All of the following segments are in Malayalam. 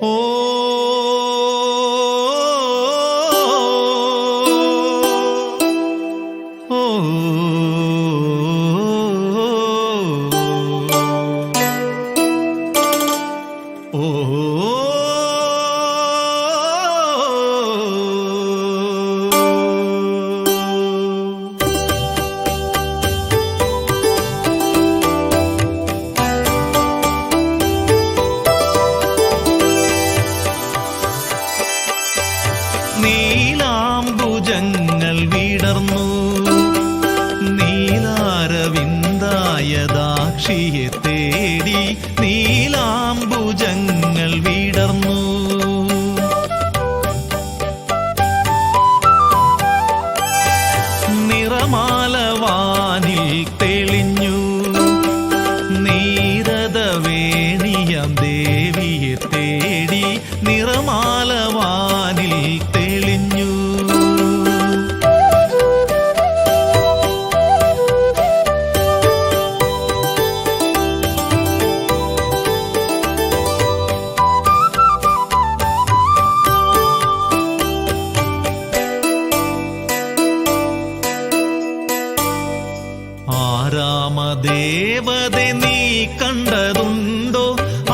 Oh. നീലാംബുജങ്ങൾ വിടർന്നു. നീലാരവിന്ദായ ദാക്ഷിയെ തേടി നീലാംബുജങ്ങൾ വിടർന്നു. നിറമാലവാനിൽ തെളിഞ്ഞു. നീരത വേണിയം ദേവിയെ തേടി നിറമാലവാനിൽ ആരാമദേവതെ നീ കണ്ടതുണ്ടോ?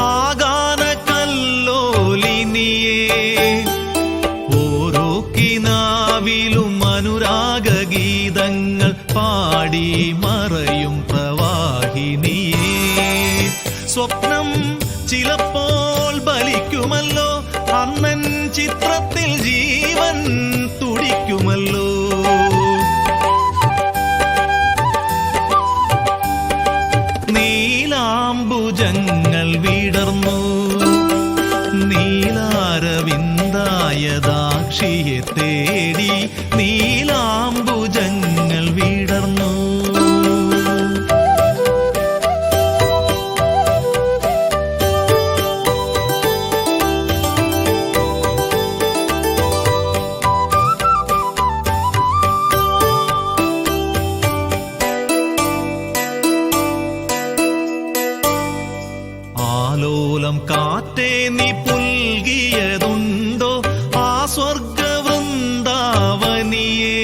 ആഗാന കല്ലോലിനിയേ ഓരോ കിനാവിലും അനുരാഗ ഗീതങ്ങൾ പാടി മറയും പ്രവാഹിനിയേ സ്വപ്നം ചിലപ്പോൾ ബലിക്കുമല്ലോ അന്നൻ ചിത്രത്തിൽ ജീവൻ നീലാംബുജങ്ങൾ വിടർന്നു. നീലാരവിന്ദായ ദാക്ഷിയെ തേടി നീലാംബുജങ്ങൾ വിടർന്നു. ആലോലം കാറ്റേ നീ പുൽകിയതുണ്ടോ? ആ സ്വർഗ വൃന്ദാവനിയേ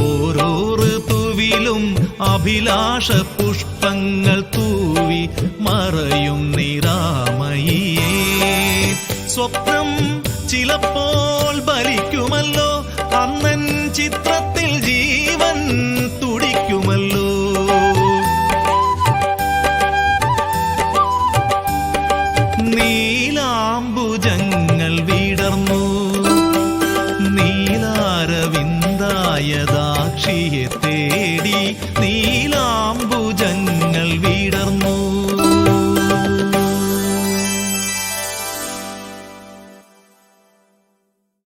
ഓരോ ഋതുവിലും അഭിലാഷ പുഷ്പങ്ങൾ തൂവി മറയും നിരാമയിയേ സ്വപ്നം ചിലപ്പോൾ ബലിക്കുമല്ലോ അന്നൻ ചിത്രത്തിൽ ജീവൻ നീലാംബുജങ്ങൾ വിടർന്നു. നീലാരവിന്ദായ ദാക്ഷിയെ തേടി നീലാംബുജങ്ങൾ